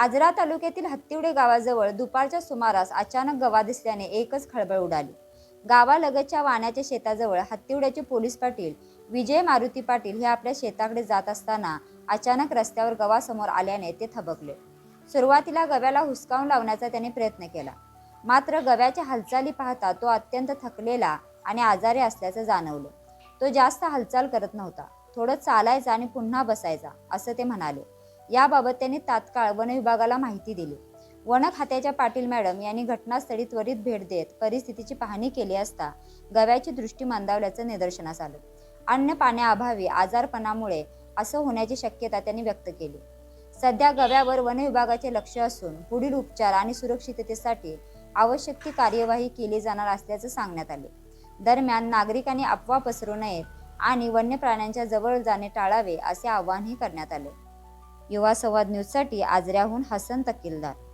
आजरा तालुक्यातील हत्तिवडे गावाजवळ दुपारच्या सुमारास अचानक गवा दिसल्याने एकच खळबळ उडाली. गावालगतच्या वाण्याच्या शेताजवळ हत्तिवड्याचे पोलीस पाटील विजय मारुती पाटील हे आपल्या शेताकडे जात असताना अचानक रस्त्यावर गवा समोर आल्याने ते थबकले. सुरुवातीला गव्याला हुसकावून लावण्याचा त्याने प्रयत्न केला. मात्र गव्याच्या हालचाली पाहता तो अत्यंत थकलेला आणि आजारी असल्याचं जाणवलं. तो जास्त हालचाल करत नव्हता. थोडं चालायचा आणि पुन्हा बसायचा असं ते म्हणाले. याबाबत त्यांनी तात्काळ वन विभागाला माहिती दिली. वन खात्याच्या पाटील मॅडम यांनी घटनास्थळी त्वरित भेट देत परिस्थितीची पाहणी केली असता गव्याची दृष्टी मंदावल्याचं निदर्शनास आलं. अन्न पाण्याअभावी आजारपणामुळे असं होण्याची शक्यता त्यांनी व्यक्त केली. सध्या गव्यावर वन विभागाचे लक्ष असून पुढील उपचार आणि सुरक्षिततेसाठी आवश्यक ती कार्यवाही केली जाणार असल्याचं सांगण्यात आले. दरम्यान नागरिकांनी अफवा पसरू नयेत आणि वन्य प्राण्यांच्या जवळ जाणे टाळावे असे आवाहनही करण्यात आले. युवा संवाद न्यूजसाठी आजऱ्याहून हसन तकिलदार